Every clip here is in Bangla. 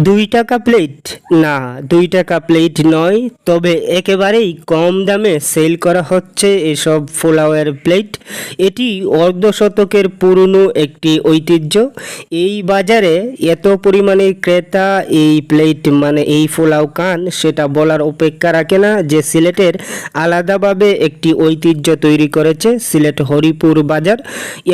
দুই টাকা প্লেট না, দুই টাকা প্লেট নয়, তবে একেবারেই কম দামে সেল করা হচ্ছে এসব ফোলাওয়ার প্লেট এটি অর্ধ শতকের পুরনো একটি ঐতিহ্য। এই বাজারে এত পরিমাণে ক্রেতা এই প্লেট মানে এই ফোলাও কান, সেটা বলার অপেক্ষা রাখে না যে সিলেটের আলাদাভাবে একটি ঐতিহ্য তৈরি করেছে সিলেট হরিপুর বাজার।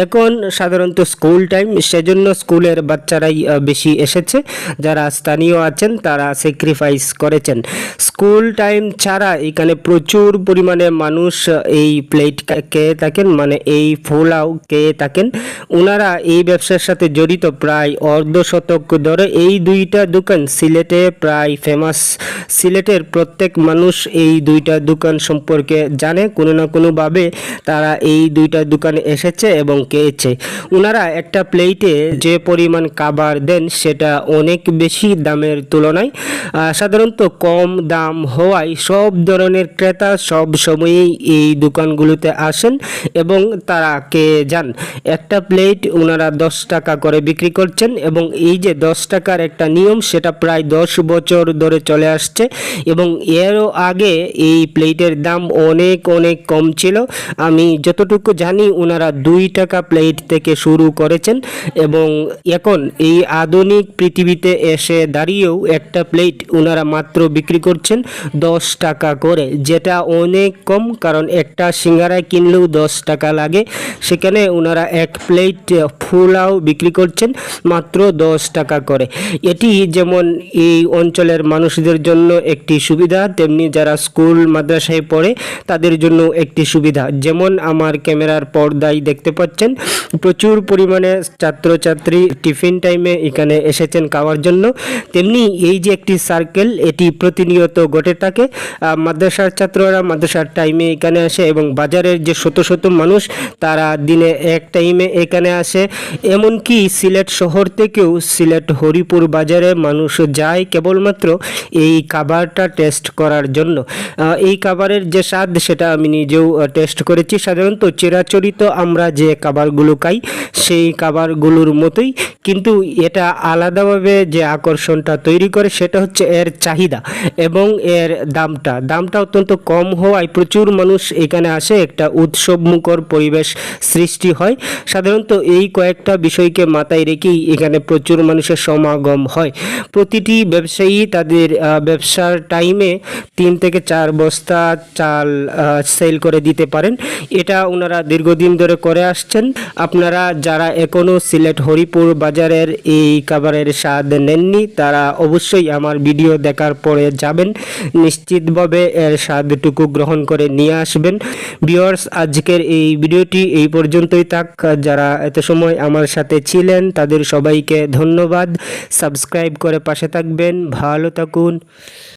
এখন সাধারণত স্কুল টাইম সেজন্য স্কুলের বাচ্চারাই বেশি এসেছে। যারা স্থানীয় আছেন, তারা স্যাক্রিফাইস করেছেন। স্কুল টাইম ছাড়া এখানে প্রচুর পরিমাণে মানুষ এই প্লেট খেয়ে থাকেন মানে এই পোলাও খেয়ে থাকেন। ওনারা এই ব্যবসার সাথে জড়িত প্রায় অর্ধ শতক ধরে। এই দুইটা দোকান সিলেটে প্রায় ফেমাস সিলেটের প্রত্যেক মানুষ এই দুইটা দোকান সম্পর্কে জানে। কোনো না কোনোভাবে তারা এই দুইটা দোকানে এসেছে এবং খেয়েছে। ওনারা একটা প্লেটে যে পরিমাণ খাবার দেন, সেটা অনেক বেশি দামের তুলনায় সাধারণত কম দাম হওয়ায় সব ধরনের ক্রেতা সব সময়েই এই দোকানগুলোতে আসেন এবং তারা কে যান। একটা প্লেট ওনারা দশ টাকা করে বিক্রি করছেন এবং এই যে দশ টাকার একটা নিয়ম সেটা প্রায় দশ বছর ধরে চলে আসছে এবং এরও আগে এই প্লেটের দাম অনেক অনেক কম ছিল। আমি যতটুকু জানি ওনারা দুই টাকা প্লেট থেকে শুরু করেছেন এবং এখন এই আধুনিক পৃথিবীতে এসে দাঁড়িয়েও একটা প্লেট ওনারা মাত্র বিক্রি করছেন দশ টাকা করে। যেটা অনেক কম, কারণ একটা সিঙ্গারা কিনলেও দশ টাকা লাগে। সেখানে ওনারা এক প্লেট ফুলাও বিক্রি করছেন মাত্র দশ টাকা করে। এটি যেমন এই অঞ্চলের মানুষদের জন্য একটি সুবিধা, তেমনি যারা স্কুল, মাদ্রাসায় পড়ে তাদের জন্য একটি সুবিধা। যেমন আমার ক্যামেরার পর্দায় দেখতে পাচ্ছেন, প্রচুর পরিমাণে ছাত্রছাত্রী টিফিন টাইমে এখানে এসেছেন খাওয়ার জন্য। তেমনি এই যে একটি সার্কেল এটি প্রতিনিয়ত ঘটে থাকে। মাদ্রাসার ছাত্ররা মাদ্রাসার টাইমে এখানে আসে এবং বাজারের যে শত শত মানুষ, তারা দিনে এক টাইমে এখানে আসে। এমনকি সিলেট শহর থেকেও সিলেট হরিপুর বাজারে মানুষ যায় কেবলমাত্র এই খাবারটা টেস্ট করার জন্য। এই খাবারের যে স্বাদ, সেটা আমি নিজেও টেস্ট করেছি। সাধারণত চিরাচরিত আমরা যে খাবারগুলো খাই, সেই খাবারগুলোর মতোই। কিন্তু এটা আলাদাভাবে যে আকর্ষণটা তৈরি করে, সেটা হচ্ছে এর চাহিদা এবং এর দামটা। দামটা অত্যন্ত কম হওয়ায় প্রচুর মানুষ এখানে আসে, একটা উৎসবমুখর পরিবেশ সৃষ্টি হয়। সাধারণত এই কয়েকটা বিষয়কে মাথায় রেখেই এখানে প্রচুর মানুষের সমাগম হয়। প্রতিটি ব্যবসায়ী তাদের ব্যবসার টাইমে তিন থেকে চার বস্তা চাল সেল করে দিতে পারেন। এটা ওনারা দীর্ঘদিন ধরে করে আসছেন। আপনারা যারা এখনও সিলেট হরিপুর বাজারের এই খাবারের স্বাদ নেননি, তারা অবশ্যই আমার ভিডিও দেখার পরে যাবেন। নিশ্চিতভাবে এর স্বাদটুকু গ্রহণ করে নিয়ে আসবেন। বিয়ার্স আজকের এই ভিডিওটি এই পর্যন্তই থাক। যারা এত সময় আমার সাথে ছিলেন, তাদের সবাইকে ধন্যবাদ। সাবস্ক্রাইব করে পাশে থাকবেন। ভালো থাকুন।